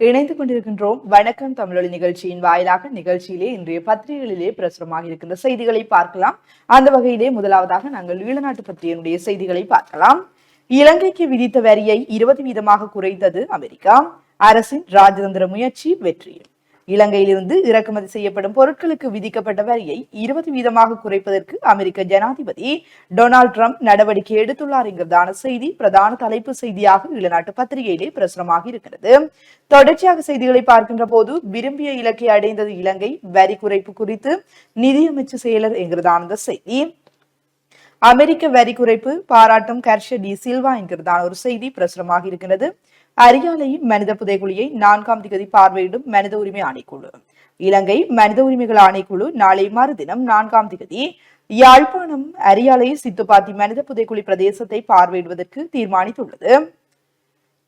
இணைந்து கொண்டிருக்கின்றோம். வணக்கம் தமிழொலி நிகழ்ச்சியின் வாயிலாக நிகழ்ச்சியிலே இன்றைய பத்திரிகைகளிலே பிரசுரமாக இருக்கின்ற செய்திகளை பார்க்கலாம். அந்த வகையிலே முதலாவதாக நாங்கள் ஈழநாட்டு பத்திரிகையினுடைய செய்திகளை பார்க்கலாம். இலங்கைக்கு விதித்த வரியை இருபது வீதமாக குறைத்தது அமெரிக்கா. அரசின் ராஜதந்திர முயற்சி வெற்றி இலங்கையிலிருந்து இறக்குமதி செய்யப்படும் பொருட்களுக்கு விதிக்கப்பட்ட வரியை இருபது வீதமாக குறைப்பதற்கு அமெரிக்க ஜனாதிபதி டொனால்ட் ட்ரம்ப் நடவடிக்கை எடுத்துள்ளார் என்கிறதான செய்தி பிரதான தலைப்பு செய்தியாக இளநாட்டு பத்திரிகையிலே பிரசுரமாக இருக்கிறது. தொடர்ச்சியாக செய்திகளை பார்க்கின்ற போது விரும்பிய இலக்கை அடைந்தது இலங்கை. வரி குறைப்பு குறித்து நிதியமைச்சு செயலர் என்கிறதான செய்தி. அமெரிக்க வரி குறைப்பு பாராட்டும் கர்ஷ டி சில்வா என்கிறதான ஒரு செய்தி பிரசுரமாக இருக்கிறது அரியாலையின் மனித புதைகுழியை நான்காம் திகதி பார்வையிடும் மனித உரிமை ஆணைக்குழு. இலங்கை மனித உரிமைகள் ஆணைக்குழு நாளை மறுதினம் நான்காம் திகதி யாழ்ப்பாணம் அரியாலை சித்துப்பாத்தி மனித புதைக்குழி பிரதேசத்தை பார்வையிடுவதற்கு தீர்மானித்துள்ளது.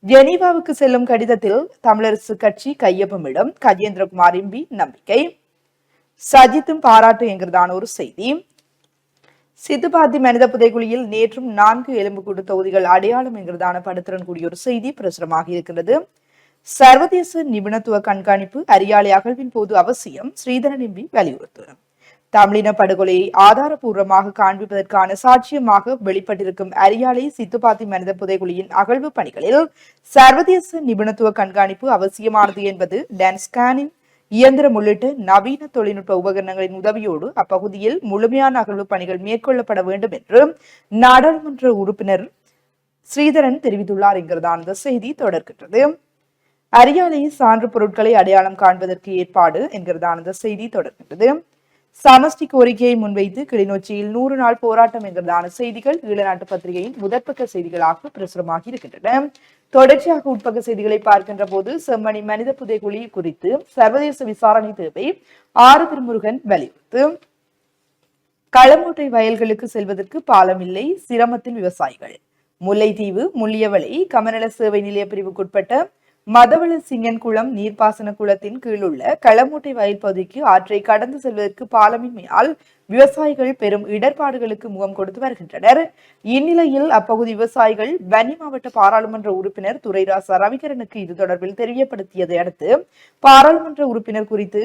ஜெனீவாவுக்கு செல்லும் கடிதத்தில் தமிழரசு கட்சி கையொப்பமிடும் கஜேந்திரகுமார் எம்பி நம்பிக்கை. சஜித்தும் பாராட்டு என்கிறதான ஒரு செய்தி. சித்துப்பாத்தி மனித புதைக்குழியில் நேற்றும் நான்கு எலும்புக்கூடு தொகுதிகள் அடையாளம் என்கிறதான படத்துடன் கூடிய ஒரு செய்தி பிரசுரமாக இருக்கிறது. சர்வதேச நிபுணத்துவ கண்காணிப்பு அரியாலை அகழ்வின் போது அவசியம் ஸ்ரீதரன் எம்பி வலியுறுத்து. தமிழின படுகொலையை ஆதாரபூர்வமாக காண்பிப்பதற்கான சாட்சியமாக வெளிப்பட்டிருக்கும் அரியாலை சித்துப்பாத்தி மனித புதைகுழியின் அகழ்வு பணிகளில் சர்வதேச நிபுணத்துவ கண்காணிப்பு அவசியமானது என்பது டென்ஸ்கானின் இயந்திரம் உள்ளிட்ட நவீன தொழில்நுட்ப உபகரணங்களின் உதவியோடு அப்பகுதியில் முழுமையான அகழ்வு பணிகள் மேற்கொள்ளப்பட வேண்டும் என்று நாடாளுமன்ற உறுப்பினர் ஸ்ரீதரன் தெரிவித்துள்ளார் என்கிறதான் இந்த செய்தி தொடர்கின்றது. அரியாலை சான்று பொருட்களை அடையாளம் காண்பதற்கு ஏற்பாடு என்கிறதான இந்த செய்தி தொடர்கின்றது. சமஷ்டி கோரிக்கையை முன்வைத்து கிளிநொச்சியில் நூறு நாள் போராட்டம் என்கிறதான செய்திகள் ஈழநாட்டு பத்திரிகையின் முதற்பக்க செய்திகளாக பிரசுரமாகி இருக்கின்றன. தொடர்ச்சியாக உட்பக்க செய்திகளை பார்க்கின்ற போது செம்மணி மனித புதைகுழி குறித்து சர்வதேச விசாரணை தேவை. ஆறு திருமுருகன் வலியுறுத்து. களமூட்டை வயல்களுக்கு செல்வதற்கு பாலம் இல்லை சிரமத்தில் விவசாயிகள். முல்லைத்தீவு முள்ளியவளை கமநல சேவை நிலைய பிரிவுக்குட்பட்ட மதவள சிங்கன் குளம் நீர்ப்பாசன குளத்தின் கீழுள்ள களமூட்டை வயல் பகுதிக்கு ஆற்றை கடந்து செல்வதற்கு பாலமின்மையால் விவசாயிகள் பெரும் இடர்பாடுகளுக்கு முகம் கொடுத்து வருகின்றனர். இந்நிலையில் அப்பகுதி விவசாயிகள் வன்னி மாவட்ட பாராளுமன்ற உறுப்பினர் துரைராசா ரவிகரனுக்கு இது தொடர்பில் தெரியப்படுத்தியதை அடுத்து பாராளுமன்ற உறுப்பினர் குறித்து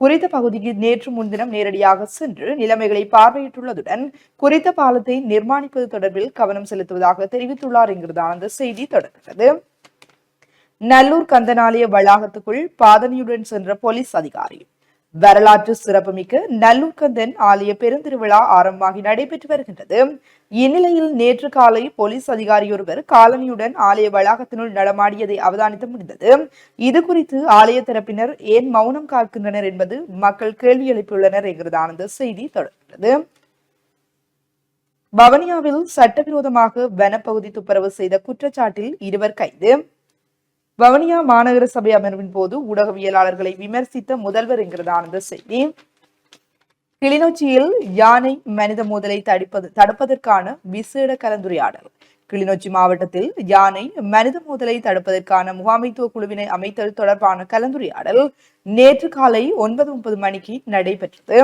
குறித்த பகுதிக்கு நேற்று முன்தினம் நேரடியாக சென்று நிலைமைகளை பார்வையிட்டுள்ளதுடன் குறித்த பாலத்தை நிர்மாணிப்பது தொடர்பில் கவனம் செலுத்துவதாக தெரிவித்துள்ளார் என்கிறதான அந்த செய்தி தொடர்கிறது. நல்லூர் கந்தனாலய வளாகத்துக்குள் பாதனியுடன் சென்ற போலீஸ் அதிகாரி. வரலாற்று சிறப்புமிக்க நல்லூர் கந்தன் ஆலய பெருந்திருவிழா ஆரம்பமாகி நடைபெற்று வருகின்றது. இந்நிலையில் நேற்று காலை போலீஸ் அதிகாரியொருவர் காலனியுடன் ஆலய வளாகத்தினுள் நடமாடியதை அவதானித்து முடிந்தது. இது குறித்து ஆலய தரப்பினர் ஏன் மௌனம் காக்கின்றனர் என்பது மக்கள் கேள்வி எழுப்பியுள்ளனர் என்கிறதான செய்தி தொடர்கிறது. வவனியாவில் சட்டவிரோதமாக வனப்பகுதி துப்புரவு செய்த குற்றச்சாட்டில் இருவர் கைது. வவனியா மாநகர சபை அமர்வின் போது ஊடகவியலாளர்களை விமர்சித்த முதல்வர் என்கிறதான இந்த செய்தி. கிளிநொச்சியில் யானை மனித மோதலை தடுப்பது தடுப்பதற்கான விசேட கலந்துரையாடல். கிளிநொச்சி மாவட்டத்தில் யானை மனித மோதலை தடுப்பதற்கான முகாமைத்துவ குழுவினை அமைத்தல் தொடர்பான கலந்துரையாடல் நேற்று காலை ஒன்பது முப்பது மணிக்கு நடைபெற்றது.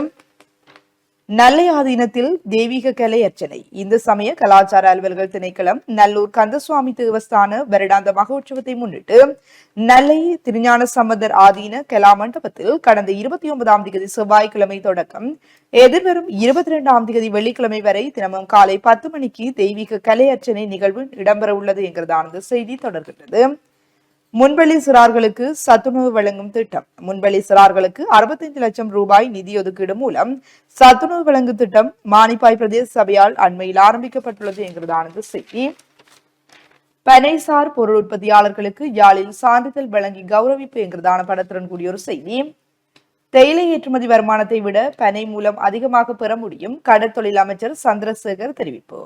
நல்லையாதீனத்தில் தெய்வீக கலை அர்ச்சனை. இந்து சமய கலாச்சார அலுவல்கள் திணைக்களம் நல்லூர் கந்தசுவாமி தேவஸ்தான வருடாந்த மகோற்சவத்தை முன்னிட்டு நெல்லை திருஞான சம்பந்தர் ஆதீன கலா மண்டபத்தில் கடந்த இருபத்தி ஒன்பதாம் தேதி செவ்வாய்க்கிழமை தொடக்கம் எதிர்வரும் இருபத்தி இரண்டாம் தேதி வெள்ளிக்கிழமை வரை தினமும் காலை பத்து மணிக்கு தெய்வீக கலை அர்ச்சனை நிகழ்வு இடம்பெற உள்ளது என்கிறதான செய்தி தொடர்கின்றது. முன்பள்ளி சிறார்களுக்கு சத்துணவு வழங்கும் திட்டம். முன்பள்ளி சிறார்களுக்கு அறுபத்தைந்து லட்சம் ரூபாய் நிதி ஒதுக்கீடு மூலம் சத்துணவு வழங்கும் திட்டம் மானிப்பாய் பிரதேச சபையால் அண்மையில் ஆரம்பிக்கப்பட்டுள்ளது என்கிறதானது செய்தி. பனைசார் பொருள் உற்பத்தியாளர்களுக்கு யாழில் சான்றிதழ் வழங்கி கௌரவிப்பு என்கிறதான படத்துடன் கூடிய ஒரு செய்தி. தேயிலை ஏற்றுமதி வருமானத்தை விட பனை மூலம் அதிகமாக பெற முடியும் கடற்தொழில் அமைச்சர் சந்திரசேகர் தெரிவிப்பு.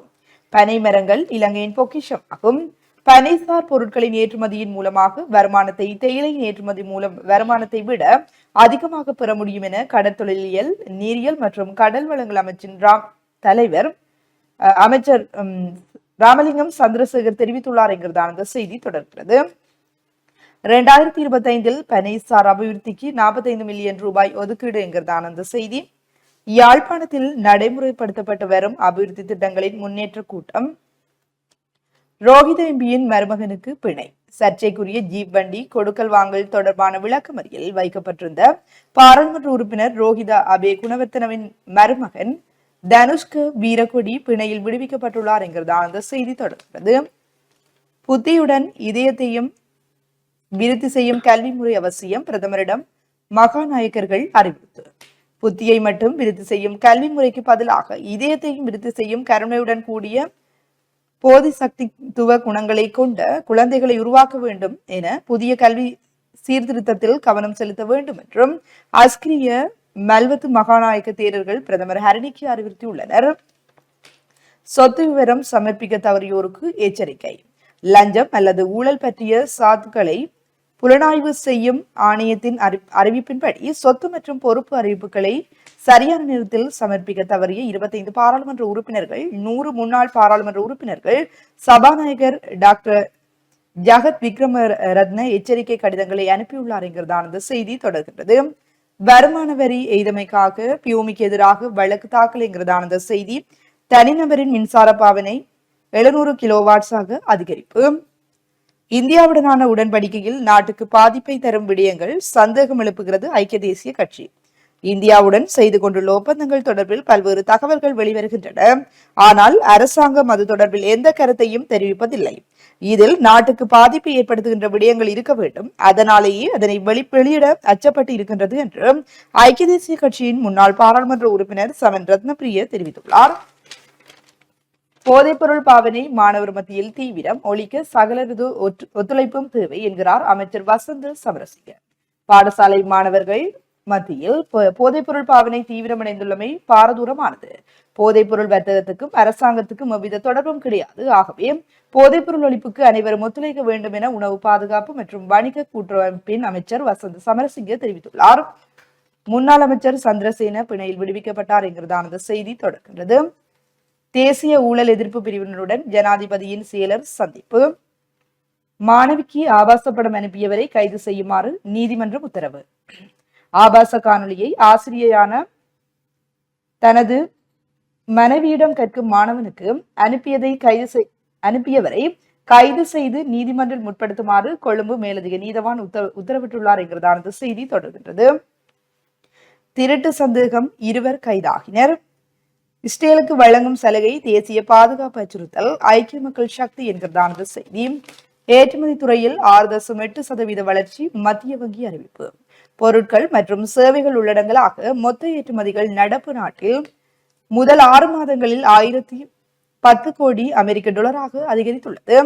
பனை மரங்கள் இலங்கையின் பொக்கிஷம் ஆகும். பனைசார் பொருட்களின் ஏற்றுமதியின் மூலமாக வருமானத்தை தேயிலையின் ஏற்றுமதி மூலம் வருமானத்தை விட அதிகமாக பெற முடியும் என கடற்தொழிலியல் நீரியல் மற்றும் கடல் வளங்கள் அமைச்சின் ராம் தலைவர் அமைச்சர் ராமலிங்கம் சந்திரசேகர் தெரிவித்துள்ளார் என்கிறதான அந்த செய்தி தொடர்கிறது. இரண்டாயிரத்தி இருபத்தி ஐந்தில் பனைசார் அபிவிருத்திக்கு நாற்பத்தைந்து மில்லியன் ரூபாய் ஒதுக்கீடு என்கிறதான அந்த செய்தி. யாழ்ப்பாணத்தில் நடைமுறைப்படுத்தப்பட்டு வரும் அபிவிருத்தி திட்டங்களின் முன்னேற்ற கூட்டம் ரோஹித எம்பியின் மருமகனுக்கு பிணை. சர்ச்சைக்குரிய ஜீப் வண்டி கொடுக்கல் வாங்கல் தொடர்பான விளக்கமறியில் வைக்கப்பட்டிருந்த பாராளுமன்ற உறுப்பினர் ரோஹிதா அபே குணவர்த்தனவின் மருமகன் தனுஷ்க வீரக்கொடி பிணையில் விடுவிக்கப்பட்டுள்ளார் என்கிறதான் அந்த செய்தி தொடர்கிறது. புத்தியுடன் இதயத்தையும் விருத்தி செய்யும் கல்வி முறை அவசியம் பிரதமரிடம் மகாநாயக்கர்கள் அறிவித்து புத்தியை மட்டும் விருத்தி செய்யும் கல்வி முறைக்கு பதிலாக இதயத்தையும் விருத்தி செய்யும் கருணையுடன் கூடிய போதி சக்தித்துவ குணங்களை கொண்ட குழந்தைகளை உருவாக்க வேண்டும் என புதிய கல்வி சீர்திருத்தத்தில் கவனம் செலுத்த வேண்டும் என்றும் அஸ்கிரிய மல்வத்து மகாநாயக்க தேரர்கள் பிரதமர் ஹரணிக்கு அறிவுறுத்தியுள்ளனர். சொத்து விவரம் சமர்ப்பிக்க தவறியோருக்கு எச்சரிக்கை. லஞ்சம் அல்லது ஊழல் பற்றிய சாத்துக்களை புலனாய்வு செய்யும் ஆணையத்தின் அறி- அறிவிப்பின்படி சொத்து மற்றும் பொறுப்பு அறிவிப்புகளை சரியான நேரத்தில் சமர்ப்பிக்க தவறிய இருபத்தைந்து பாராளுமன்ற உறுப்பினர்கள் நூறு முன்னாள் பாராளுமன்ற உறுப்பினர்கள் சபாநாயகர் டாக்டர் ஜகத் விக்ரம ரத்ன எச்சரிக்கை கடிதங்களை அனுப்பியுள்ளார் என்கிறதான இந்த செய்தி தொடர்கின்றது. வருமான வரி எய்தமைக்காக பியூமிக்கு எதிராக வழக்கு தாக்கல் என்கிறதான செய்தி தனிநபரின் மின்சார பாவனை எழுநூறு கிலோவாட்ஸாக அதிகரிப்பு. இந்தியாவுடனான உடன்படிக்கையில் நாட்டுக்கு பாதிப்பை தரும் விடயங்கள் சந்தேகம் எழுப்புகிறது ஐக்கிய தேசிய கட்சி. இந்தியாவுடன் செய்து கொண்டுள்ள ஒப்பந்தங்கள் தொடர்பில் பல்வேறு தகவல்கள் வெளிவருகின்றன. ஆனால் அரசாங்கம் அது தொடர்பில் எந்த கருத்தையும் தெரிவிப்பதில்லை. இதில் நாட்டுக்கு பாதிப்பை ஏற்படுத்துகின்ற விடயங்கள் இருக்க வேண்டும். அதனாலேயே அதனை வெளி வெளியிட அச்சப்பட்டு இருக்கின்றது என்று ஐக்கிய தேசிய கட்சியின் முன்னாள் பாராளுமன்ற உறுப்பினர் சமன் ரத்னபிரிய தெரிவித்துள்ளார். போதைப்பொருள் பாவனை மாணவர் மத்தியில் தீவிரம். ஒழிக்க சகலரது ஒத்துழைப்பும் தேவை என்கிறார் அமைச்சர் வசந்த சமரசிங்க. பாடசாலை மாணவர்கள் மத்தியில் போதைப்பொருள் பாவனை தீவிரமடைந்துள்ளமை பாரதூரமானது. போதைப்பொருள் வர்த்தகத்துக்கும் அரசாங்கத்துக்கும் எவ்வித தொடர்பும் கிடையாது. ஆகவே போதைப்பொருள் ஒழிப்புக்கு அனைவரும் ஒத்துழைக்க வேண்டும் என உணவு பாதுகாப்பு மற்றும் வணிக கூட்டமைப்பின் அமைச்சர் வசந்த் சமரசிங்க தெரிவித்துள்ளார். முன்னாள் அமைச்சர் சந்திரசேன பிணையில் விடுவிக்கப்பட்டார் என்கிறதான செய்தி தொடர்கின்றது. தேசிய ஊழல் எதிர்ப்பு பிரிவினருடன் ஜனாதிபதியின் செயலர் சந்திப்பு. மாணவிக்கு ஆபாச படம் அனுப்பியவரை கைது செய்யுமாறு நீதிமன்றம் உத்தரவு. ஆபாச காணொளியை ஆசிரியரான தனது மனைவியிடம் கற்கும் மாணவனுக்கு அனுப்பியதை கைது செய் அனுப்பியவரை கைது செய்து நீதிமன்றம் முற்படுத்துமாறு கொழும்பு மேலதிக நீதவான் உத்தர- உத்தரவிட்டுள்ளார் என்கிறதானது செய்தி தொடர்கின்றது. திருட்டு சந்தேகம் இருவர் கைதாகினர். இஸ்ரேலுக்கு வழங்கும் சலுகை தேசிய பாதுகாப்பு அச்சுறுத்தல் ஐக்கிய மக்கள் சக்தி என்கிறதானது செய்தி. ஏற்றுமதி துறையில் ஆறு தசம் எட்டு சதவீத வளர்ச்சி மத்திய வங்கி அறிவிப்பு. பொருட்கள் மற்றும் சேவைகள் உள்ளடங்கலாக மொத்த ஏற்றுமதிகள் நடப்பு நாட்டில் முதல் ஆறு மாதங்களில் ஆயிரத்தி பத்து கோடி அமெரிக்க டாலராக அதிகரித்துள்ளது.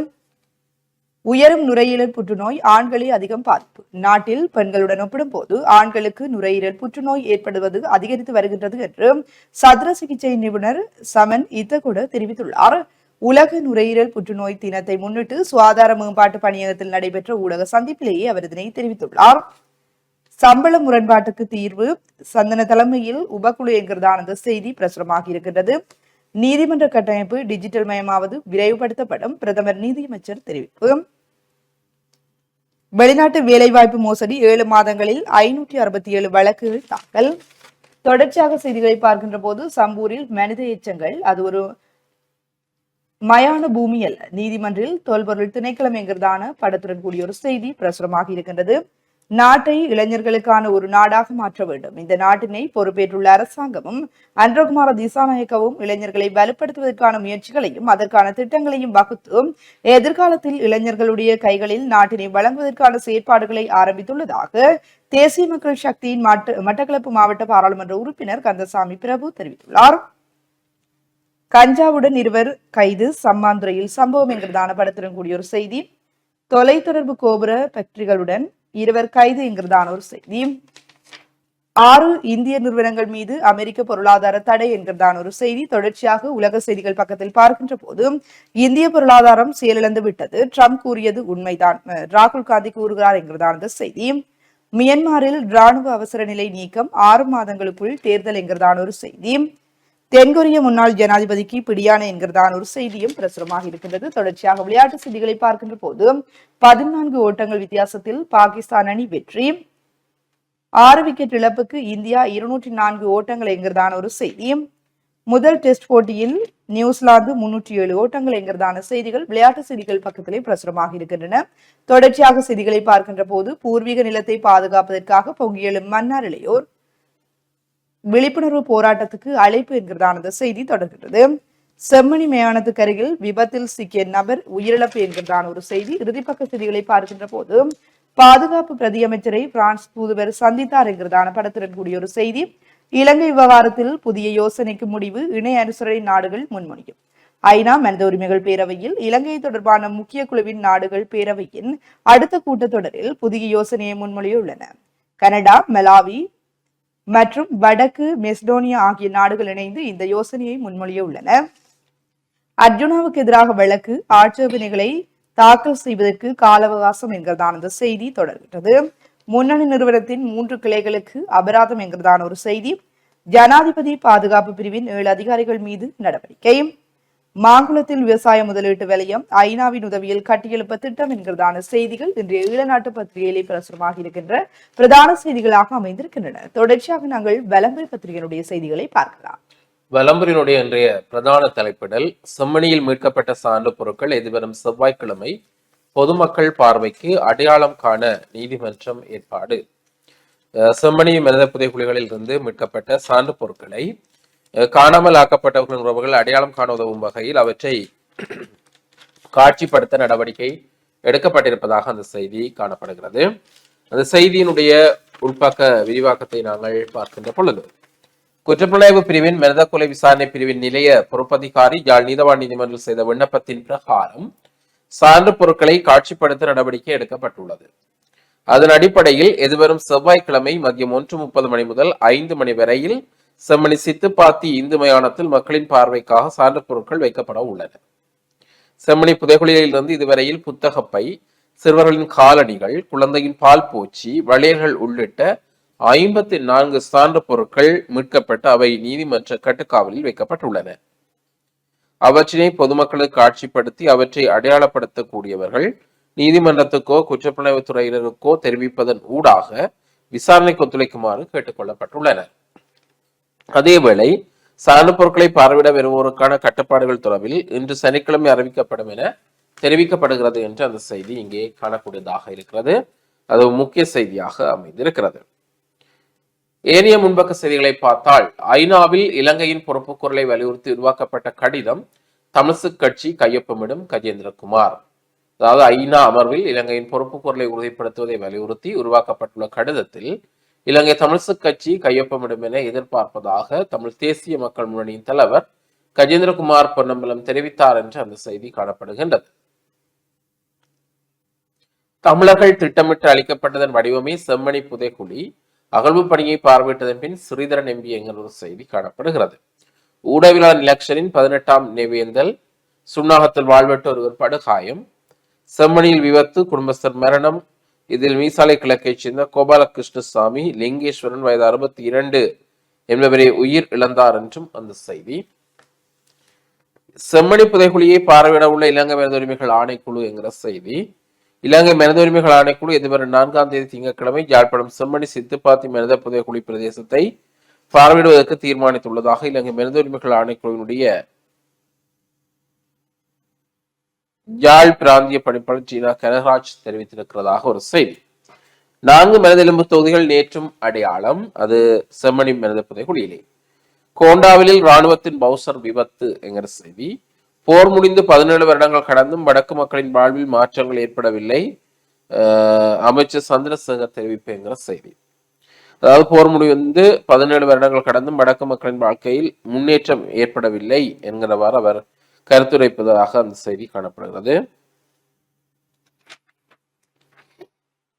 உயரும் நுரையீரல் புற்றுநோய் ஆண்களே அதிகம் பாதிப்பு. நாட்டில் பெண்களுடன் ஒப்பிடும்போது ஆண்களுக்கு நுரையீரல் புற்றுநோய் ஏற்படுவது அதிகரித்து வருகின்றது என்று சத்திர சிகிச்சை நிபுணர் சமன் இத்தகுட தெரிவித்துள்ளார். உலக நுரையீரல் புற்றுநோய் தினத்தை முன்னிட்டு சுகாதார மேம்பாட்டு பணியகத்தில் நடைபெற்ற ஊடக சந்திப்பிலேயே அவர் இதனை தெரிவித்துள்ளார். சம்பள முரண்பாட்டுக்கு தீர்வு சந்தன தலைமையில் உபக்குழு என்கிறதான செய்தி பிரசுரமாகி இருக்கின்றது. நீதிமன்ற கட்டமைப்பு டிஜிட்டல் மயமாவது விரைவுபடுத்தப்படும் பிரதமர் நீதியமைச்சர் தெரிவிப்பு. வெளிநாட்டு வேலைவாய்ப்பு மோசடி ஏழு மாதங்களில் ஐநூற்றி அறுபத்தி ஏழு வழக்குகள் தாக்கல். தொடர்ச்சியாக செய்திகளை பார்க்கின்ற போது சம்பூரில் மனித எச்சங்கள் அது ஒரு மயான பூமி அல்ல நீதிமன்றில் தொல்பொருள் திணைக்களம் என்கிறதான படத்துடன் கூடிய ஒரு செய்தி பிரசுரமாக இருக்கின்றது. நாட்டை இளைஞர்களுக்கான ஒரு நாடாக மாற்ற வேண்டும். இந்த நாட்டினை பொறுப்பேற்றுள்ள அரசாங்கமும் அன்றகுமார திசாநாயக்கவும் இளைஞர்களை வலுப்படுத்துவதற்கான முயற்சிகளையும் அதற்கான திட்டங்களையும் வகுத்து எதிர்காலத்தில் இளைஞர்களுடைய கைகளில் நாட்டினை வழங்குவதற்கான செயற்பாடுகளை ஆரம்பித்துள்ளதாக தேசிய மக்கள் சக்தியின் மட்ட- மட்டக்களப்பு மாவட்ட பாராளுமன்ற உறுப்பினர் கந்தசாமி பிரபு தெரிவித்துள்ளார். கஞ்சாவுடன் இருவர் கைது சம்மாந்துறையில் சம்பவம் என்கிறதான படத்துடன் கூடிய ஒரு செய்தி. தொலைத்தொடர்பு கோபுர பற்றிகளுடன் இருவர் கைது என்கிறதான ஒரு செய்தி. ஆறு இந்திய நிறுவனங்கள் மீது அமெரிக்க பொருளாதார தடை என்கிறதான ஒரு செய்தி தொடர்ச்சியாக உலக செய்திகள் பக்கத்தில் பார்க்கின்ற போது இந்திய பொருளாதாரம் செயலிழந்து விட்டது. ட்ரம்ப் கூறியது உண்மைதான். ராகுல் காந்தி கூறுகிறார் என்கிறதான செய்தி. மியன்மாரில் ராணுவ அவசர நிலை நீக்கம் ஆறு மாதங்களுக்குள் தேர்தல் என்கிறதான ஒரு செய்தி. தென்கொரிய முன்னாள் ஜனாதிபதிக்கு பிடியான என்கிறதான ஒரு செய்தியும் பிரசுரமாக இருக்கின்றது. தொடர்ச்சியாக விளையாட்டு செய்திகளை பார்க்கின்ற போது பதினான்கு ஓட்டங்கள் வித்தியாசத்தில் பாகிஸ்தான் அணி வெற்றி. ஆறு விக்கெட் இழப்புக்கு இந்தியா இருநூற்றி நான்கு ஓட்டங்கள் என்கிறதான ஒரு செய்தி. முதல் டெஸ்ட் போட்டியில் நியூசிலாந்து முன்னூற்றி ஏழு ஓட்டங்கள் என்கிறதான செய்திகள் விளையாட்டு செய்திகள் பக்கத்திலே பிரசுரமாக இருக்கின்றன. தொடர்ச்சியாக செய்திகளை பார்க்கின்ற போது பூர்வீக நிலத்தை பாதுகாப்பதற்காக பொங்கியெழும் மன்னார் இளையோர். விழிப்புணர்வு போராட்டத்துக்கு அழைப்பு என்கிறதான இந்த செய்தி தொடர்கிறது செம்மணி மேயானத்துக்கு அருகில் விபத்தில் சிக்கிய நபர் உயிரிழப்பு என்கிறதான ஒரு செய்தி இறுதிப்பக்க செய்திகளை பார்க்கின்ற போது பாதுகாப்பு பிரதியமைச்சரை பிரான்ஸ் தூதுவர் சந்தித்தார் என்கிறதான படத்துடன் கூடிய ஒரு செய்தி. இலங்கை விவகாரத்தில் புதிய யோசனைக்கு முடிவு இணை அனுசரணை நாடுகள் முன்மொழியும். ஐநா மனித உரிமைகள் பேரவையில் இலங்கை தொடர்பான முக்கிய குழுவின் நாடுகள் பேரவையின் அடுத்த கூட்டத்தொடரில் புதிய யோசனையை முன்மொழியுள்ளன கனடா மலாவி மற்றும் வடக்கு மெஸ்டோனியா ஆகிய நாடுகள் இணைந்து இந்த யோசனையை முன்மொழிய உள்ளன. அர்ஜுனாவுக்கு எதிராக வழக்கு ஆட்சேபனைகளை தாக்கல் செய்வதற்கு கால அவகாசம் என்கிறதான அந்த செய்தி தொடர்கிறது முன்னணி நிறுவனத்தின் மூன்று கிளைகளுக்கு அபராதம் என்கிறதான ஒரு செய்தி. ஜனாதிபதி பாதுகாப்பு பிரிவின் ஏழு அதிகாரிகள் மீது நடவடிக்கை. மாங்குளத்தில் விவசாய முதலீட்டு வலயம் ஐநாவின் உதவியில் கட்டியெழுப்ப திட்டம் என்கிறதான செய்திகள் இன்றைய ஈழநாட்டு பத்திரிகையிலே பிரசுரமாக இருக்கின்ற பிரதான செய்திகளாக அமைந்திருக்கின்றன. தொடர்ச்சியாக நாங்கள் வலம்புரி பத்திரிகையினுடைய செய்திகளை பார்க்கலாம். வலம்புரினுடைய இன்றைய பிரதான தலைப்பிடல் செம்மணியில் மீட்கப்பட்ட சான்று பொருட்கள் எதிர்வரும் செவ்வாய்க்கிழமை பொதுமக்கள் பார்வைக்கு அடையாளம் காண நீதிமன்றம் ஏற்பாடு. செம்மணி மனித புதைக்குழிகளில் இருந்து மீட்கப்பட்ட சான்று பொருட்களை காணாமல் ஆக்கப்பட்டவர்களின் உறவுகள் அடையாளம் காண உதவும் வகையில் அவற்றை காட்சிப்படுத்த நடவடிக்கை எடுக்கப்பட்டிருப்பதாக அந்த செய்தி காணப்படுகிறது. அந்த செய்தியினுடைய உள்பக்க விரிவாக்கத்தை நாங்கள் பார்க்கின்ற பொழுது குற்றப்புலனாய்வு பிரிவின் மனித கொலை விசாரணை பிரிவின் நிலைய பொறுப்பதிகாரி யாழ் நீதவான் நீதிமன்றம் செய்த விண்ணப்பத்தின் பிரகாரம் சான்று பொருட்களை காட்சிப்படுத்த நடவடிக்கை எடுக்கப்பட்டுள்ளது. அதன் அடிப்படையில் எதிர்வரும் செவ்வாய்க்கிழமை மதியம் ஒன்று முப்பது மணி முதல் ஐந்து மணி வரையில் செம்மணி சித்துப்பாத்தி இந்து மயானத்தில் மக்களின் பார்வைக்காக சான்று பொருட்கள் வைக்கப்பட உள்ளன. செம்மணி புதைகுழியிலிருந்து இதுவரையில் புத்தகப்பை சிறுவர்களின் காலணிகள் குழந்தையின் பால் பூச்சி வளையல்கள் உள்ளிட்ட ஐம்பத்தி நான்கு சான்று பொருட்கள் மீட்கப்பட்டு அவை நீதிமன்ற கட்டுக்காவலில் வைக்கப்பட்டுள்ளன. அவற்றினை பொதுமக்களுக்கு காட்சிப்படுத்தி அவற்றை அடையாளப்படுத்தக்கூடியவர்கள் நீதிமன்றத்துக்கோ குற்றப்புலனாய்வு துறையினருக்கோ தெரிவிப்பதன் ஊடாக விசாரணைக்கு ஒத்துழைக்குமாறு கேட்டுக்கொள்ளப்பட்டுள்ளனர் அதேவேளை சார்ந்த பொருட்களை பார்வையிட வருவோருக்கான கட்டுப்பாடுகள் தொடர்பில் இன்று சனிக்கிழமை அறிவிக்கப்படும் என தெரிவிக்கப்படுகிறது என்று அந்த செய்தி இங்கே காணக்கூடியதாக இருக்கிறது. அது முக்கிய செய்தியாக அமைந்திருக்கிறது. ஏனைய முன்பக்க செய்திகளை பார்த்தால் ஐநாவில் இலங்கையின் பொறுப்பு குரலை வலியுறுத்தி உருவாக்கப்பட்ட கடிதம் தமிழ்சு கட்சி கையொப்பமிடும் கஜேந்திரகுமார். அதாவது ஐநா அமர்வில் இலங்கையின் பொறுப்பு குரலை உறுதிப்படுத்துவதை வலியுறுத்தி உருவாக்கப்பட்டுள்ள கடிதத்தில் இலங்கை தமிழ்சு கட்சி கையொப்பமிடும் என எதிர்பார்ப்பதாக தமிழ் தேசிய மக்கள் முன்னணியின் தலைவர் கஜேந்திரகுமார் பொன்னம்பலம் தெரிவித்தார் என்று அந்த செய்தி காணப்படுகின்றது. தமிழர்கள் திட்டமிட்டு அளிக்கப்பட்டதன் வடிவமே செம்மணி புதைக்குழி அகழ்வு பணியை பார்வையிட்டதன் பின் ஸ்ரீதரன் எம்பி என்கிற ஒரு செய்தி காணப்படுகிறது. ஊடகவியலாளர் நிலக்ஷனின் பதினெட்டாம் நினைவேந்தல். சுண்ணாகத்தில் வாழ்வெட்டு ஒருவர் படுகாயம். செம்மணியில் விபத்து குடும்பஸ்தர் மரணம் இதில் மீசாலை கிழக்கைச் சேர்ந்த கோபாலகிருஷ்ணசாமி லிங்கேஸ்வரன் வயது அறுபத்தி இரண்டு என்பவரை உயிர் இழந்தார் என்றும் அந்த செய்தி. செம்மணி புதைகுழியை பார்வையிட உள்ள இலங்கை மனித உரிமைகள் ஆணைக்குழு என்கிற செய்தி. இலங்கை மனித உரிமைகள் ஆணைக்குழு எதிர்வரும் நான்காம் தேதி திங்கட்கிழமை யாழ்ப்பாணம் செம்மணி சித்துப்பாத்தி மனித புதைகுழி பிரதேசத்தை பார்வையிடுவதற்கு தீர்மானித்துள்ளதாக இலங்கை மனித உரிமைகள் ஆணைக்குழுவினுடைய யாழ் பிராந்திய பணிப்பாளர் ஜீனா கனகராஜ் தெரிவித்திருக்கிறதாக ஒரு செய்தி. நான்கு மனதெலும்பு தொகுதிகள் நேற்றும் அடையாளம். அது செம்மணி மனித புதைகுழியிலே கோண்டாவிலில் ராணுவத்தின் பவுசர் விபத்து என்கிற செய்தி. போர் முடிந்து பதினேழு வருடங்கள் கடந்தும் வடக்கு மக்களின் வாழ்வில் மாற்றங்கள் ஏற்படவில்லை. அமைச்சர் சந்திரசேகர் தெரிவிப்பு என்கிற செய்தி. அதாவது போர் முடிந்து பதினேழு வருடங்கள் கடந்தும் வடக்கு மக்களின் வாழ்க்கையில் முன்னேற்றம் ஏற்படவில்லை என்கிறவாறு அவர் கருத்துரைப்பதாக அந்த செய்தி காணப்படுகிறது.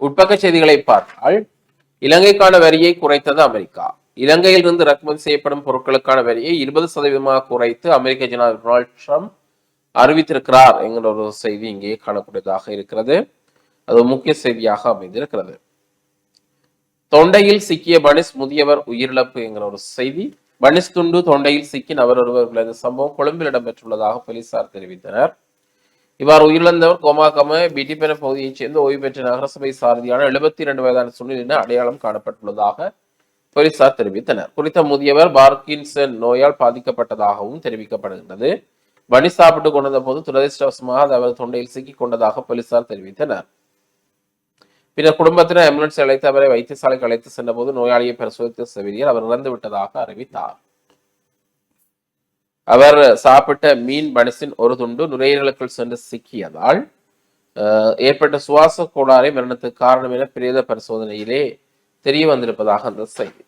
உட்பக்க செய்திகளை பார்த்தால் இலங்கைக்கான வரியை குறைத்தது அமெரிக்கா. இலங்கையில் இருந்து இறக்குமதி செய்யப்படும் பொருட்களுக்கான வரியை இருபது சதவீதமாக குறைத்து அமெரிக்க ஜனாதிபதி டொனால்ட் ட்ரம்ப் அறிவித்திருக்கிறார் என்கிற ஒரு செய்தி இங்கே காணக்கூடியதாக இருக்கிறது. அது முக்கிய செய்தியாக அமைந்திருக்கிறது. தொண்டையில் சிக்கிய பனிஸ் முதியவர் உயிரிழப்பு என்கிற ஒரு செய்தி பனிஸ் துண்டு தொண்டையில் சிக்கி நபர் ஒருவர் விழுந்த சம்பவம் கொழும்பில் இடம்பெற்றுள்ளதாக போலீசார் தெரிவித்தனர். இவ்வாறு உயிரிழந்தவர் கோமாகம பிடிபென பகுதியைச் சேர்ந்த ஓய்வு பெற்ற நகரசபை சாரதியான எழுபத்தி இரண்டு வயதான சுனில் என அடையாளம் காணப்பட்டுள்ளதாக போலீசார் தெரிவித்தனர். குறித்த முதியவர் பார்க்கின்சன் நோயால் பாதிக்கப்பட்டதாகவும் தெரிவிக்கப்படுகின்றது. வணி சாப்பிட்டு கொண்டிருந்த போது துரதிருஷ்டவசமாக அது அவர் தொண்டையில் சிக்கிக் கொண்டதாக போலீசார் தெரிவித்தனர். பின்னர் குடும்பத்தினர் ஆம்புலன்ஸ் அழைத்து அவரை வைத்தியசாலைக்கு அழைத்து சென்றபோது நோயாளியை பரிசோதித்த செவிலியர் அவர் இறந்து விட்டதாக அறிவித்தார். அவர் சாப்பிட்ட மீன் பனசின் ஒரு துண்டு நுரையீரலுக்குள் சென்று சிக்கியதால் ஏற்பட்ட சுவாச கோளாறை மரணத்துக்கு காரணம் என பிரேத பரிசோதனையிலே தெரிய வந்திருப்பதாக அந்த செய்தி.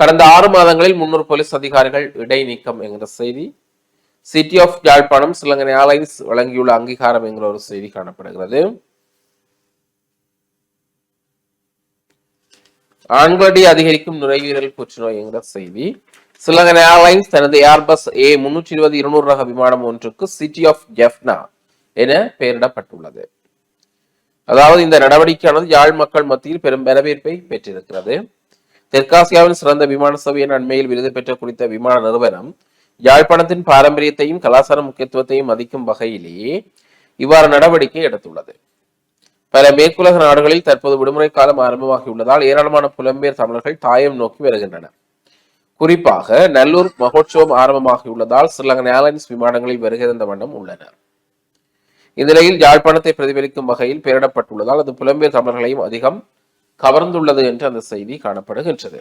கடந்த ஆறு மாதங்களில் முன்னூறு போலீஸ் அதிகாரிகள் இடைநீக்கம் என்கிற செய்தி சிட்டி ஆஃப் யாழ்ப்பாணம் சிலங்கனை ஏர்லைன்ஸ் வழங்கியுள்ள அங்கீகாரம் என்கிற ஒரு செய்தி காணப்படுகிறது. ஆண்களிடையே அதிகரிக்கும் நுரையீரல் புற்றுநோய் செய்தி. சிலங்கன் ஏர்லைன்ஸ் தனது ஏர்பஸ் ஏ முன்னூற்றி இருபது இருநூறு ரக விமானம் ஒன்றுக்கு சிட்டி ஆஃப் ஜெஃப்னா என பெயரிடப்பட்டுள்ளது. அதாவது இந்த நடவடிக்கையானது யாழ் மக்கள் மத்தியில் பெரும் வரவேற்பை பெற்றிருக்கிறது. தெற்காசியாவின் சிறந்த விமான சபையின் அண்மையில் விருது பெற்ற குறித்த விமான நிறுவனம் யாழ்ப்பாணத்தின் பாரம்பரியத்தையும் கலாச்சார முக்கியத்துவத்தையும் மதிக்கும் வகையிலேயே இவ்வாறு நடவடிக்கை எடுத்துள்ளது. பல மேற்குலக நாடுகளில் தற்போது விடுமுறை காலம் ஆரம்பமாகியுள்ளதால் ஏராளமான புலம்பெயர் தமிழர்கள் தாயம் நோக்கி வருகின்றனர். குறிப்பாக நல்லூர் மகோற்சவம் ஆரம்பமாகியுள்ளதால் ஸ்ரீலங்கன் ஏர்லைன்ஸ் விமானங்களில் வருகிற வண்ணம் உள்ளனர் இந்நிலையில் யாழ்ப்பாணத்தை பிரதிபலிக்கும் வகையில் பெயரிடப்பட்டுள்ளதால் அது புலம்பெயர் தமிழர்களையும் அதிகம் கவர்ந்துள்ளது என்று அந்த செய்தி காணப்படுகின்றது.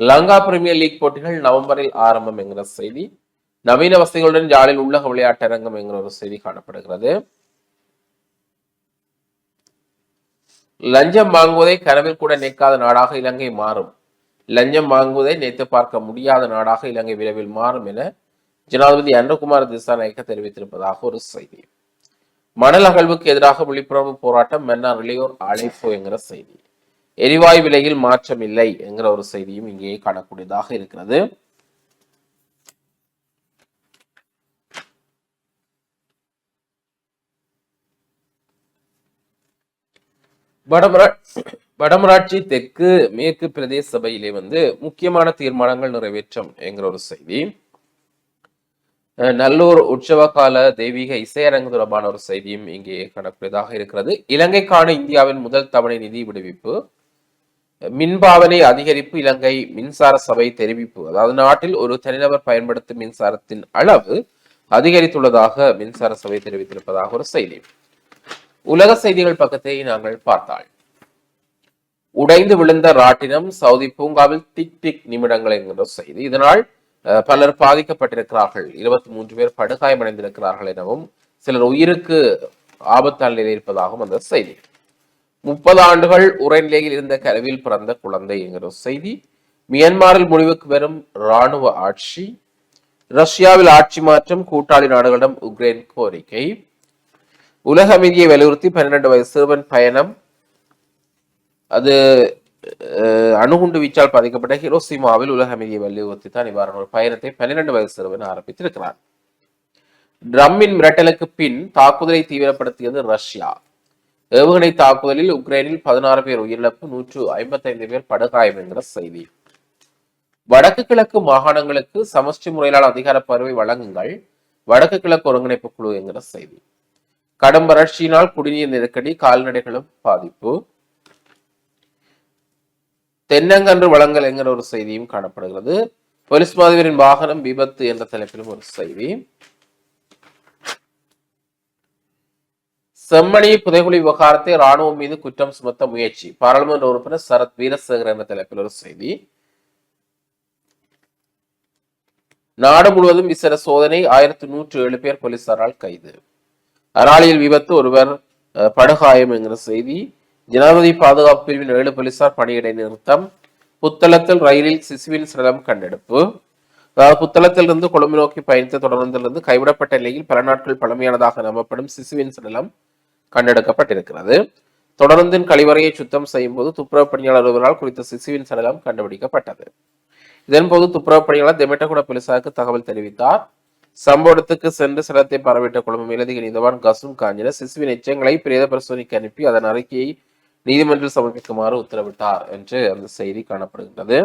லங்கா பிரீமியர் லீக் போட்டிகள் நவம்பரில் ஆரம்பம் என்கிற செய்தி. நவீன வசதிகளுடன் யாழில் உள்ளக விளையாட்டரங்கம் என்கிற ஒரு செய்தி காணப்படுகிறது. லஞ்சம் வாங்குவதை கனவில் கூட நினைக்காத நாடாக இலங்கை மாறும். லஞ்சம் வாங்குவதை நினைத்து பார்க்க முடியாத நாடாக இலங்கை விரைவில் மாறும் என ஜனாதிபதி அன்றகுமார் திசாநாயக்க தெரிவித்திருப்பதாக ஒரு செய்தி. மணல் அகழ்வுக்கு எதிராக விழிப்புணர்வு போராட்டம் மன்னார் இளையோர் அழைப்பு என்கிற செய்தி. எரிவாயு விலையில் மாற்றம் இல்லை என்கிற ஒரு செய்தியும் இங்கே காணக்கூடியதாக இருக்கிறது. வடமரா வடமராட்சி தெற்கு மேற்கு பிரதேச சபையிலே வந்து முக்கியமான தீர்மானங்கள் நிறைவேற்றம் என்கிற ஒரு செய்தி. நல்லூர் உற்சவ கால தெய்வீக இசையரங்கு தொடர்பான ஒரு செய்தியும் இங்கே காணக்கூடியதாக இருக்கிறது. இலங்கைக்கான இந்தியாவின் முதல் தவணை நிதி விடுவிப்பு. மின்பாவனை அதிகரிப்பு இலங்கை மின்சார சபை தெரிவிப்பு. அதாவது நாட்டில் ஒரு தனிநபர் பயன்படுத்தும் மின்சாரத்தின் அளவு அதிகரித்துள்ளதாக மின்சார சபை தெரிவித்திருப்பதாக ஒரு செய்தி. உலக செய்திகள் பக்கத்தை நாங்கள் பார்த்தால். உடைந்து விழுந்த ராட்டினம் சவுதி பூங்காவில் டிக் டிக் நிமிடங்கள் என்கிற செய்தி. இதனால் பலர் பாதிக்கப்பட்டிருக்கிறார்கள். இருபத்தி மூன்று பேர் படுகாயமடைந்திருக்கிறார்கள் எனவும் சிலர் உயிருக்கு ஆபத்தால் நிலை இருப்பதாகவும் அந்த செய்தி. முப்பது ஆண்டுகள் உரைநிலையில் இருந்த கருவில் பிறந்த குழந்தை என்கிற செய்தி. மியான்மரில் முடிவுக்கு வரும் இராணுவ ஆட்சி. ரஷ்யாவில் ஆட்சி மாற்றம் கூட்டாளி நாடுகளிடம் உக்ரைன் கோரிக்கை. உலக அமைதியை வலியுறுத்தி பன்னிரண்டு வயது சிறுவன் பயணம். அது அணுகுண்டு வீச்சால் பாதிக்கப்பட்ட ஹிரோசிமாவில் உலக அமைதியை வலியுறுத்தி தான் இவ்வாறு ஒரு பயணத்தை பன்னிரண்டு வயது சிறுவன் ஆரம்பித்திருக்கிறார் ட்ரம்மின் மிரட்டலுக்கு பின் தாக்குதலை தீவிரப்படுத்தியது ரஷ்யா. ஏவுகணை தாக்குதலில் உக்ரைனில் பதினாறு பேர் உயிரிழப்பு நூற்று ஐம்பத்தைந்து பேர் படுகாயம் என்கிற செய்தி. வடக்கு கிழக்கு மாகாணங்களுக்கு சமஷ்டி முறையிலான அதிகார பருவை வழங்குங்கள். வடக்கு கிழக்கு ஒருங்கிணைப்பு குழு என்கிற செய்தி. கடும் வறட்சியினால் குடிநீர் நெருக்கடி கால்நடைகளும் பாதிப்பு. தென்னங்கன்று வழங்கல் என்கிற ஒரு செய்தியும் காணப்படுகிறது. போலீஸ் மாதிரியின் வாகனம் விபத்து என்ற தலைப்பிலும் ஒரு செய்தி. செம்மணி புதைகுழி விவகாரத்தை ராணுவம் மீது குற்றம் சுமத்த முயற்சி. பாராளுமன்ற உறுப்பினர் சரத் வீரசேகர் என்ற தலைப்பில் ஒரு செய்தி. நாடு முழுவதும் விசேட சோதனை ஆயிரத்தி நூற்று ஏழு பேர் போலீசாரால் கைது. அராலியில் விபத்து ஒருவர் படுகாயம் என்கிற செய்தி. ஜனாதிபதி பாதுகாப்பு பிரிவின் ஏழு போலீசார் பணியிடை நிறுத்தம். புத்தளத்தில் ரயிலில் சிசுவின் சிரலம் கண்டெடுப்பு. அதாவது புத்தளத்திலிருந்து கொழும்பு நோக்கி பயணித்த தொடர்ந்திலிருந்து கைவிடப்பட்ட நிலையில் பல நாட்கள் பழமையானதாக நம்பப்படும் சிசுவின் சிரலம் கண்டெடுக்கப்பட்டிருக்கிறது. தொடர்ந்தின் கழிவறையை சுத்தம் செய்யும் போது துப்புரவு பணியாளர் ஒருவரால் குறித்த சிசுவின் சடலம் கண்டுபிடிக்கப்பட்டது. இதன்போது துப்புரவு பணியாளர் தெமெட்டகுட போலீசாருக்கு தகவல் தெரிவித்தார். சம்பவ இடத்துக்கு சென்று சடலத்தை பரவிட்ட கொழும்பு மேலதிக நீதவான் கசும் காஞ்சின சிசுவின் எச்சங்களை பிரேத பரிசோதனைக்கு அனுப்பி அதன் அறிக்கையை நீதிமன்றம் சமர்ப்பிக்குமாறு உத்தரவிட்டார் என்று அந்த செய்தி காணப்படுகின்றது.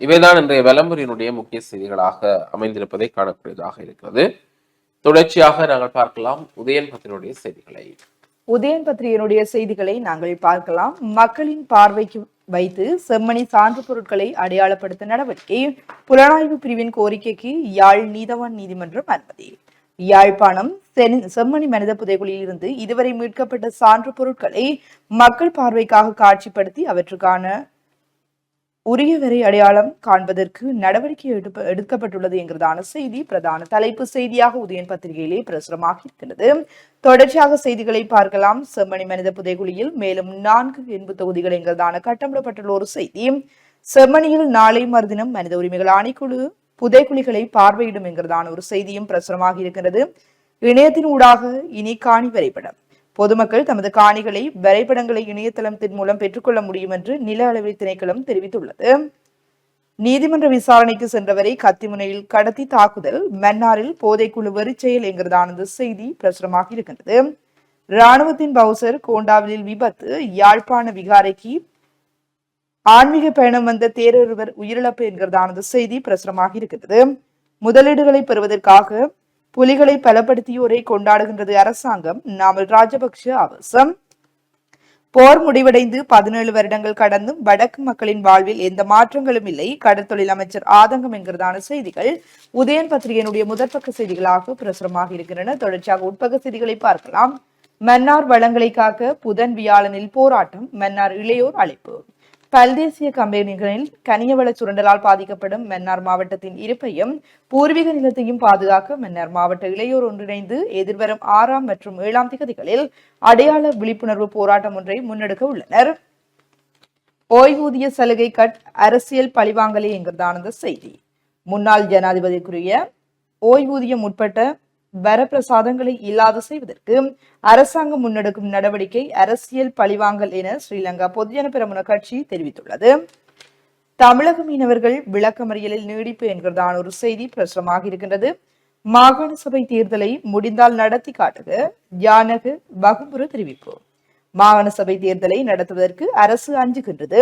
இவைதான் இன்றைய விளம்பரினுடைய முக்கிய செய்திகளாக அமைந்திருப்பதை காணக்கூடியதாக இருக்கிறது. தொடர்ச்சியாக நாங்கள் பார்க்கலாம் உதயன் பத்தினுடைய செய்திகளை. உதயன் பத்திரிகையினுடைய செய்திகளை நாங்கள் பார்க்கலாம். மக்களின் பார்வைக்கு வைத்து செம்மணி சான்று பொருட்களை அடையாளப்படுத்த நடவடிக்கை. புலனாய்வு பிரிவின் கோரிக்கைக்கு யாழ் நீதவான் நீதிமன்றம் அனுமதி. யாழ்ப்பாணம் சென்- செம்மணி மனித புதைகுழியில் இருந்து இதுவரை மீட்கப்பட்ட சான்று பொருட்களை மக்கள் பார்வைக்காக காட்சிப்படுத்தி அவற்றுக்கான உரியவரை அடையாளம் காண்பதற்கு நடவடிக்கை எடுப்ப- எடுக்கப்பட்டுள்ளது என்கிறதான செய்தி பிரதான தலைப்பு செய்தியாக உதயன் பத்திரிகையிலே பிரசுரமாக இருக்கிறது. தொடர்ச்சியாக செய்திகளை பார்க்கலாம். செம்மணி மனித புதைகுழியில் மேலும் நான்கு என்பு தொகுதிகள் என்கிறதான கட்டமிடப்பட்டுள்ள ஒரு செய்தி. செம்மணியில் நாளை மறுதினம் மனித உரிமைகள் ஆணைக்குழு புதைகுழிகளை பார்வையிடும் என்கிறதான ஒரு செய்தியும் பிரசுரமாக இருக்கிறது இணையத்தின் ஊடாக இனி காணி வரைபடம். பொதுமக்கள் தமது காணிகளை வரைபடங்களை இணையதளத்தின் மூலம் பெற்றுக்கொள்ள முடியும் என்று நில அளவை திணைக்களம் தெரிவித்துள்ளது. நீதிமன்ற விசாரணைக்கு சென்றவரை கத்திமுனையில் கடத்தி தாக்குதல் மன்னாரில் போதைக்குழு வெறிச்செயல் என்கிறதானது செய்தி பிரசுரமாக இருக்கின்றது. ராணுவத்தின் பவுசர் கோண்டாவிலில் விபத்து யாழ்ப்பாண விகாரைக்கு ஆன்மீக பயணம் வந்த தேரொருவர் உயிரிழப்பு என்கிறதானது செய்தி பிரசுரமாக இருக்கிறது முதலீடுகளை பெறுவதற்காக புலிகளை பலப்படுத்தியோரை கொண்டாடுகின்றது அரசாங்கம். நாமல் ராஜபக்ஷ அவசம். போர் முடிவடைந்து பதினேழு வருடங்கள் கடந்தும் வடக்கு மக்களின் வாழ்வில் எந்த மாற்றங்களும் இல்லை. கடற்தொழில் அமைச்சர் ஆதங்கம் என்கிறதான செய்திகள் உதயன் பத்திரிகையினுடைய முதற்பக்க செய்திகளாக பிரசுரமாக இருக்கின்றன. தொடர்ச்சியாக உட்பக்க செய்திகளை பார்க்கலாம். மன்னார் வளங்களை காக்க புதன் வியாழனில் போராட்டம். மன்னார் இளையோர் அழைப்பு. பல்தேசிய கம்பெனிகளில் கனியவள சுரண்டலால் பாதிக்கப்படும் மன்னார் மாவட்டத்தின் இருப்பையும் பூர்வீக நிலத்தையும் பாதுகாக்க மன்னார் மாவட்ட இளையோர் ஒன்றிணைந்து எதிர்வரும் ஆறாம் மற்றும் ஏழாம் திகதிகளில் அடையாள விழிப்புணர்வு போராட்டம் ஒன்றை முன்னெடுக்க உள்ளனர். ஓய்வூதிய சலுகை கட் அரசியல் பழிவாங்கலே என்கிறதான செய்தி. முன்னாள் ஜனாதிபதிக்குரிய ஓய்வூதியம் உட்பட்ட வரப்பிரசாதங்களை இல்லாது செய்வதற்கு அரசாங்கம் முன்னெடுக்கும் நடவடிக்கை அரசியல் பழிவாங்கல் என ஸ்ரீலங்கா பொதுஜன பெரமுன கட்சி தெரிவித்துள்ளது. தமிழக மீனவர்கள் விளக்கமறியலில் நீடிப்பு என்கிறதான ஒரு செய்தி பிரசுரமாக இருக்கின்றது. மாகாண சபை தேர்தலை முடிந்தால் நடத்தி காட்டுக. யானகு வகுப்புறு தெரிவிப்பு. மாகாண சபை தேர்தலை நடத்துவதற்கு அரசு அஞ்சுகின்றது.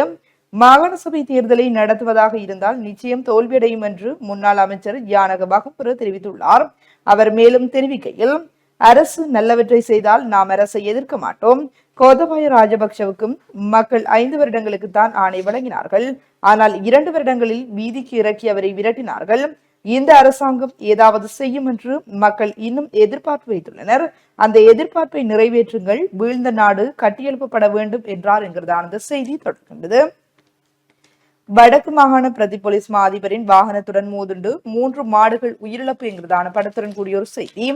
மாகாண சபை தேர்தலை நடத்துவதாக இருந்தால் நிச்சயம் தோல்வியடையும் என்று முன்னாள் அமைச்சர் யானக வகுப்புறு தெரிவித்துள்ளார். அவர் மேலும் தெரிவிக்கையில் அரசு நல்லவற்றை செய்தால் நாம் அரசை எதிர்க்க மாட்டோம். கோதபாய ராஜபக்சவுக்கும் மக்கள் ஐந்து வருடங்களுக்கு தான் ஆணை வழங்கினார்கள். ஆனால் இரண்டு வருடங்களில் வீதிக்கு இறக்கி அவரை விரட்டினார்கள். இந்த அரசாங்கம் ஏதாவது செய்யும் என்று மக்கள் இன்னும் எதிர்பார்ப்பு வைத்துள்ளனர். அந்த எதிர்பார்ப்பை நிறைவேற்றுங்கள். வீழ்ந்த நாடு கட்டியெழுப்பப்பட வேண்டும் என்றார் என்கிறதான அந்த செய்தி தொடர்கின்றது. வடக்கு மாகாண பிரதி போலீஸ் மா அதிபரின் வாகனத்துடன் மோதுண்டு மூன்று மாடுகள் உயிரிழப்பு என்கிறதான படத்துடன் கூடிய ஒரு செய்தி.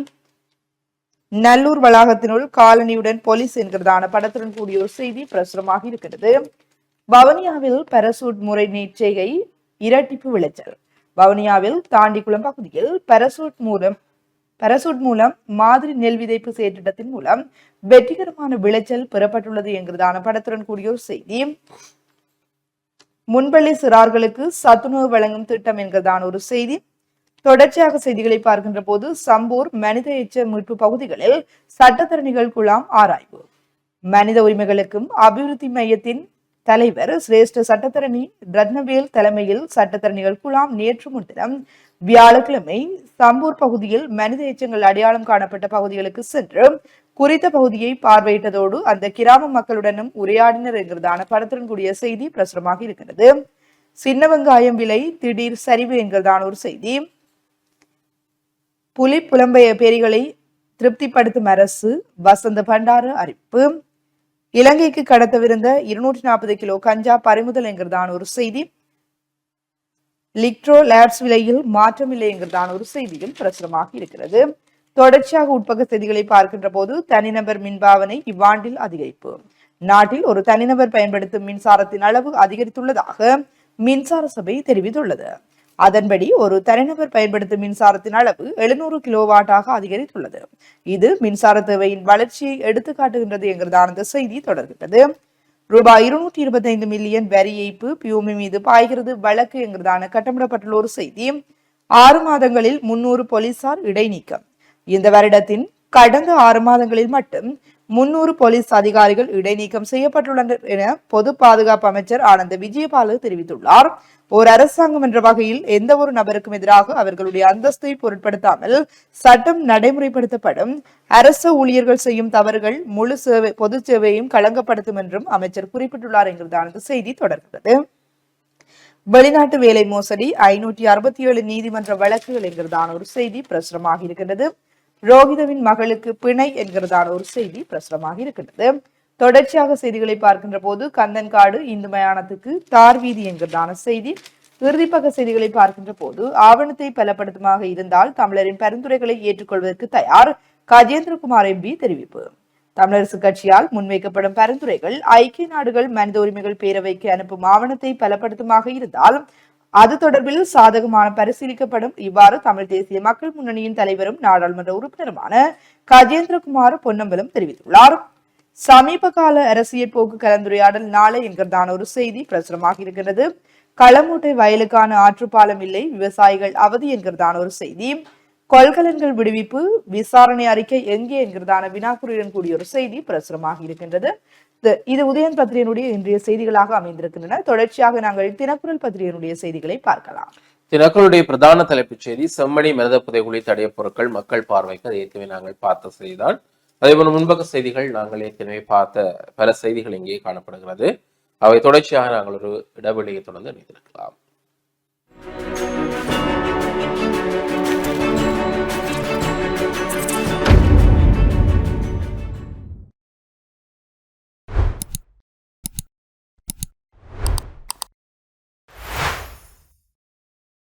நல்லூர் வளாகத்தினுள் காலனியுடன் போலீஸ் என்கிறதான படத்துடன் கூடிய ஒரு செய்தி பிரசுரமாக இருக்கிறது வவுனியாவில் பரசூட் முறை நீட்செய்கை இரட்டிப்பு விளைச்சல். வவுனியாவில் தாண்டிக்குளம் பகுதியில் பரசூட் மூலம் பரசூட் மூலம் மாதிரி நெல் விதைப்பு செயற்றிட்டத்தின் மூலம் வெற்றிகரமான விளைச்சல் பெறப்பட்டுள்ளது என்கிறதான படத்துடன் கூடிய ஒரு செய்தி. முன்பள்ளி சிறார்களுக்கு சத்துணவு வழங்கும் திட்டம் என்கிறதான ஒரு செய்தி. தொடர்ச்சியாக செய்திகளை பார்க்கின்ற போது சம்பூர் மனித எச்ச மீட்பு பகுதிகளில் சட்டத்தரணிகள் குழாம் ஆராய்வு. மனித உரிமைகளுக்கும் அபிவிருத்தி மையத்தின் தலைவர் சிரேஷ்ட சட்டத்தரணி ரத்னவேல் தலைமையில் சட்டத்தரணிகள் குழாம் நேற்று முன்தினம் வியாழக்கிழமை சம்பூர் பகுதியில் மனித எச்சங்கள் அடையாளம் காணப்பட்ட பகுதிகளுக்கு சென்று குறித்த பகுதியை பார்வையிட்டதோடு அந்த கிராம மக்களுடனும் உரையாடினர் என்கிறதான படத்துடன் கூடிய செய்தி பிரசுரமாக இருக்கிறது. சின்ன வெங்காயம் விலை திடீர் சரிவு என்கிறதான ஒரு செய்தி. புலி புலம்பெய பேரிகளை திருப்திப்படுத்தும் அரசு வசந்த பண்டார அறிவிப்பு. இலங்கைக்கு கடத்தவிருந்த இருநூற்றி நாற்பது கிலோ கஞ்சா பறிமுதல் என்கிறதான ஒரு செய்தி. லிக்ட்ரோ லேப்ஸ் விலையில் மாற்றமில்லை என்கிறதான ஒரு செய்தியும் பிரசுரமாக இருக்கிறது. தொடர்ச்சியாக உட்பக்க செய்திகளை பார்க்கின்ற போது தனிநபர் மின்பாவனை இவ்வாண்டில் அதிகரிப்பு. நாட்டில் ஒரு தனிநபர் பயன்படுத்தும் மின்சாரத்தின் அளவு அதிகரித்துள்ளதாக மின்சார சபை தெரிவித்துள்ளது. அதன்படி ஒரு தனிநபர் பயன்படுத்தும் மின்சாரத்தின் அளவு எழுநூறு கிலோவாட்டாக அதிகரித்துள்ளது. இது மின்சார தேவையின் வளர்ச்சியை எடுத்து காட்டுகின்றது என்கிறதான அந்த செய்தி தொடர்கின்றது. ரூபாய் இருநூற்றி இருபத்தி ஐந்து மில்லியன் வரி ஏய்ப்பு பியூமி மீது பாய்கிறது வழக்கு என்கிறதான கட்டமிடப்பட்டுள்ள ஒரு செய்தி. ஆறு மாதங்களில் முன்னூறு போலீசார் இடைநீக்கம். இந்த வருடத்தின் கடந்த ஆறு மாதங்களில் மட்டும் முன்னூறு போலீஸ் அதிகாரிகள் இடைநீக்கம் செய்யப்பட்டுள்ளனர் என பொது பாதுகாப்பு அமைச்சர் ஆனந்த விஜயபால தெரிவித்துள்ளார். ஒரு அரசாங்கம் என்ற வகையில் எந்த ஒரு நபருக்கும் எதிராக அவர்களுடைய அந்தஸ்தை பொருட்படுத்தாமல் சட்டம் நடைமுறைப்படுத்தப்படும். அரசு ஊழியர்கள் செய்யும் தவறுகள் முழு சேவை பொது சேவையும் களங்கப்படுத்தும் என்றும் அமைச்சர் குறிப்பிட்டுள்ளார் என்கிறதான செய்தி தொடர்கிறது. வெளிநாட்டு வேலை மோசடி ஐநூற்றி அறுபத்தி ஏழு நீதிமன்ற வழக்குகள் என்கிறதான ஒரு செய்தி பிரசுரமாக இருக்கின்றது. ரோஹிதவின் மகளுக்கு பிணை என்கிறதான ஒரு செய்தி பிரசுரமாக இருக்கின்றது. தொடர்ச்சியாக செய்திகளை பார்க்கின்ற போது கந்தன்காடு இந்து மயானத்துக்கு தார் வீதி என்கிறதான செய்தி இறுதிப்பக்க செய்திகளை பார்க்கின்ற போது ஆவணத்தை பலப்படுத்துமாக இருந்தால் தமிழரின் பரிந்துரைகளை ஏற்றுக்கொள்வதற்கு தயார். கஜேந்திரகுமார் எம்பி தெரிவிப்பு. தமிழரசு கட்சியால் முன்வைக்கப்படும் பரிந்துரைகள் ஐக்கிய நாடுகள் மனித உரிமைகள் பேரவைக்கு அனுப்பும் ஆவணத்தை பலப்படுத்துமாக இருந்தால் அது தொடர்பில் சாதகமான பரிசீலிக்கப்படும் இவ்வாறு தமிழ் தேசிய மக்கள் முன்னணியின் தலைவரும் நாடாளுமன்ற உறுப்பினருமான கஜேந்திரகுமார் பொன்னம்பலம் தெரிவித்துள்ளார். சமீப கால அரசியல் போக்கு கலந்துரையாடல் நாளை என்கிறதான ஒரு செய்தி பிரசுரமாக இருக்கிறது களமூட்டை வயலுக்கான ஆற்றுப்பாலம் இல்லை விவசாயிகள் அவதி என்கிறதான ஒரு செய்தி. கொள்கலன்கள் விடுவிப்பு விசாரணை அறிக்கை எங்கே என்கிறதான வினாக்குறியுடன் கூடிய ஒரு செய்தி பிரசுரமாக இருக்கின்றது. இது- உதயன் பத்திரிகையினுடைய இன்றைய செய்திகளாக அமைந்திருக்கின்றன. தொடர்ச்சியாக நாங்கள் தினக்குரல் பத்திரிகையினுடைய செய்திகளை பார்க்கலாம். தினக்குருடைய பிரதான தலைப்புச் செய்தி செம்மணி மிரத புதைகுழி தடைய பொருட்கள் மக்கள் பார்வைக்கு அதை ஏற்கனவே நாங்கள் பார்த்த செய்திதான். அதேபோல முன்பக்க செய்திகள் நாங்கள் ஏற்கனவே பார்த்த பல செய்திகள் இங்கே காணப்படுகிறது. அவை தொடர்ச்சியாக நாங்கள் ஒரு இடைவெளியை தொடர்ந்து இணைந்திருக்கலாம்.